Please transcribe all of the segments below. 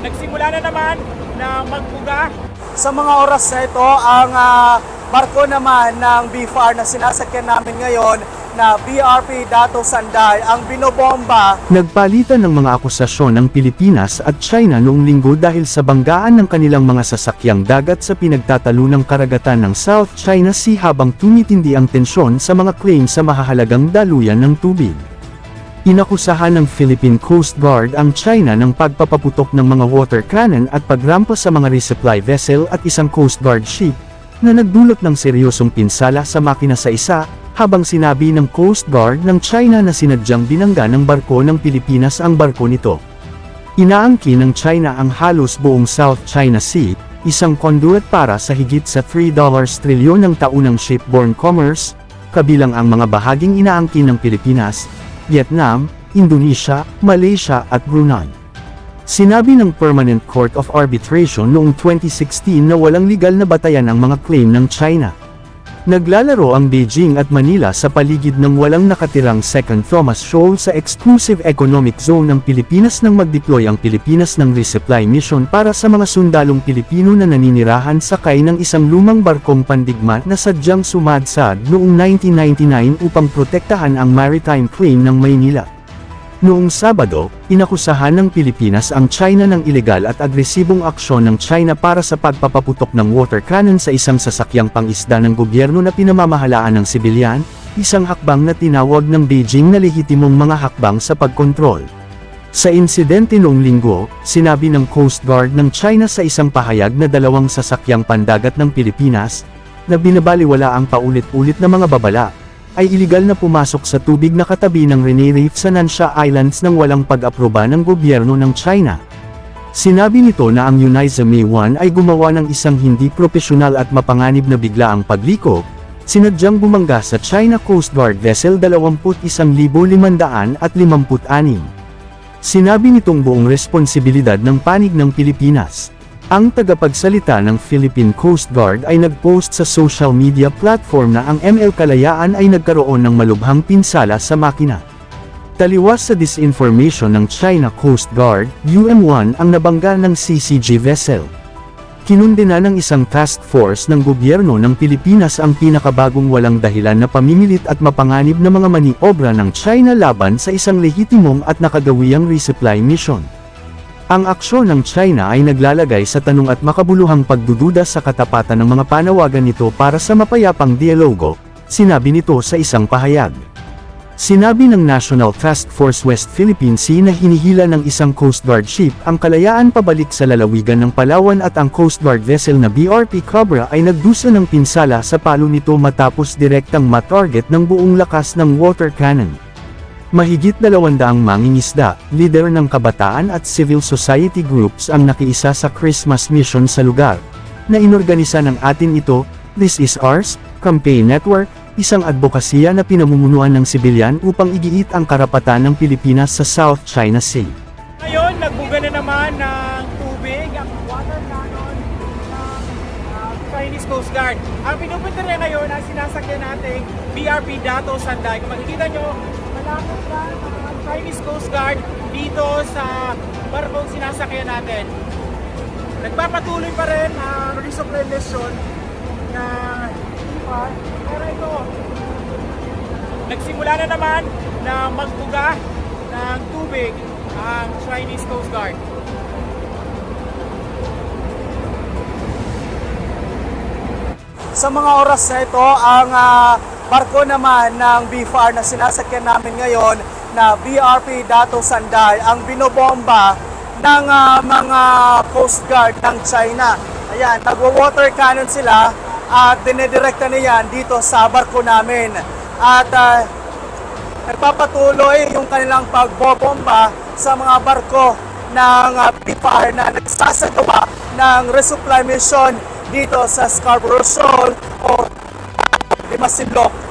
Nagsimula na naman na magbuga. Sa mga oras na ito, ang ah, barko naman ng BFAR na sinasakyan namin ngayon na BRP Dato Sanday ang binobomba Nagpalitan ng mga akusasyon ng Pilipinas at China noong linggo dahil sa banggaan ng kanilang mga sasakyang dagat sa pinagtatalunang karagatan ng South China Sea habang tumitindi ang tensyon sa mga claim sa mahahalagang daluyan ng tubig. Inakusahan ng Philippine Coast Guard ang China ng pagpapaputok ng mga water cannon at pagrampa sa mga resupply vessel at isang Coast Guard ship, na nagdulot ng seryosong pinsala sa makina sa isa, habang sinabi ng Coast Guard ng China na sinadyang binangga ng barko ng Pilipinas ang barko nito. Inaangkin ng China ang halos buong South China Sea, isang conduit para sa higit sa $3 trilyon ng taunang shipborne commerce, kabilang ang mga bahaging inaangkin ng Pilipinas, Vietnam, Indonesia, Malaysia at Brunei. Sinabi ng Permanent Court of Arbitration noong 2016 na walang legal na batayan ang mga claim ng China. Naglalaro ang Beijing at Manila sa paligid ng walang nakatirang Second Thomas Shoal sa Exclusive Economic Zone ng Pilipinas nang mag-deploy ang Pilipinas ng resupply mission para sa mga sundalong Pilipino na naninirahan sakay ng isang lumang barkong pandigma na sadyang sumadsad noong 1999 upang protektahan ang maritime claim ng Maynila. Noong Sabado, inakusahan ng Pilipinas ang China ng ilegal at agresibong aksyon ng China para sa pagpapaputok ng water cannon sa isang sasakyang pangisda ng gobyerno na pinamamahalaan ng sibilyan, isang hakbang na tinawag ng Beijing na lehitimong mga hakbang sa pagkontrol. Sa insidente noong linggo, sinabi ng Coast Guard ng China sa isang pahayag na dalawang sasakyang pandagat ng Pilipinas, na binabaliwala ang paulit-ulit na mga babala, ay iligal na pumasok sa tubig na katabi ng Rene Reef sa Nansha Islands nang walang pag-aproba ng gobyerno ng China. Sinabi nito na ang Uniza May 1 ay gumawa ng isang hindi propesyonal at mapanganib na biglaang pagliko, sinadyang bumangga sa China Coast Guard Vessel 21,556. Sinabi nitong buong responsibilidad ng panig ng Pilipinas. Ang tagapagsalita ng Philippine Coast Guard ay nagpost sa social media platform na ang ML Kalayaan ay nagkaroon ng malubhang pinsala sa makina. Taliwas sa disinformation ng China Coast Guard, UM-1 ang nabangga ng CCG vessel. Kinundina ng isang task force ng gobyerno ng Pilipinas ang pinakabagong walang dahilan na pamimilit at mapanganib na mga maniobra ng China laban sa isang lehitimong at nakagawiyang resupply mission. Ang aksyon ng China ay naglalagay sa tanong at makabuluhang pagdududa sa katapatan ng mga panawagan nito para sa mapayapang dialogo, sinabi nito sa isang pahayag. Sinabi ng National Task Force West Philippine Sea na hinihila ng isang Coast Guard ship ang kalayaan pabalik sa lalawigan ng Palawan at ang Coast Guard vessel na BRP Cobra ay nagdusa ng pinsala sa palo nito matapos direktang matarget ng buong lakas ng water cannon. Mahigit dalawandaang mangingisda, lider ng kabataan at civil society groups ang nakiisa sa Christmas mission sa lugar, na inorganisa ng atin ito, This is Ours, Campaign Network, isang advokasya na pinamumunuan ng sibilyan upang igiit ang karapatan ng Pilipinas sa South China Sea. Ngayon, nagbuga na naman ng tubig ang water cannon ng ah, Chinese Coast Guard. Ang pinupunta na ngayon ang sinasakyan nating BRP Dato Sanday. Makikita nyo, ang Chinese Coast Guard dito sa barkong sinasakyan natin. Nagpapatuloy pa rin ang resupply mission na IPAR. Pero ito, nagsimula na naman na magbuga ng tubig ang Chinese Coast Guard. Sa mga oras na ito, ang ah, barko naman ng BFAR na sinasakyan namin ngayon na BRP Dato Sanday ang binobomba ng ah, mga Coast Guard ng China. Ayan, nagwa-water cannon sila at dinedirekta niyan dito sa barko namin. At ah, nagpapatuloy yung kanilang pagbobomba sa mga barko ng uh, PIPAR na nagsasagawa ng resupply mission dito sa Scarborough Shoal o Limasinloc.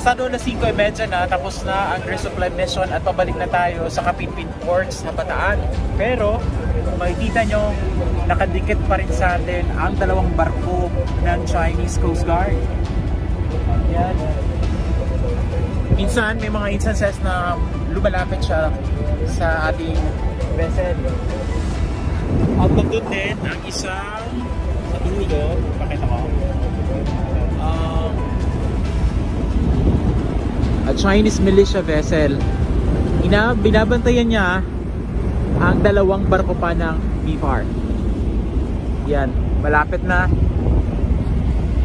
Pasado na 5.30 na, tapos na ang resupply mission at pabalik na tayo sa Kapinpin Ports na Bataan. Pero, makikita nyo, nakadikit pa rin sa atin ang dalawang barko ng Chinese Coast Guard. Yan. Minsan, may mga instances na lumalapit siya sa ating vessel. At nandun din ang isang sa dulo, pakita ko. A Chinese militia vessel. Ina, binabantayan niya ang dalawang barko pa ng BFAR. Yan, malapit na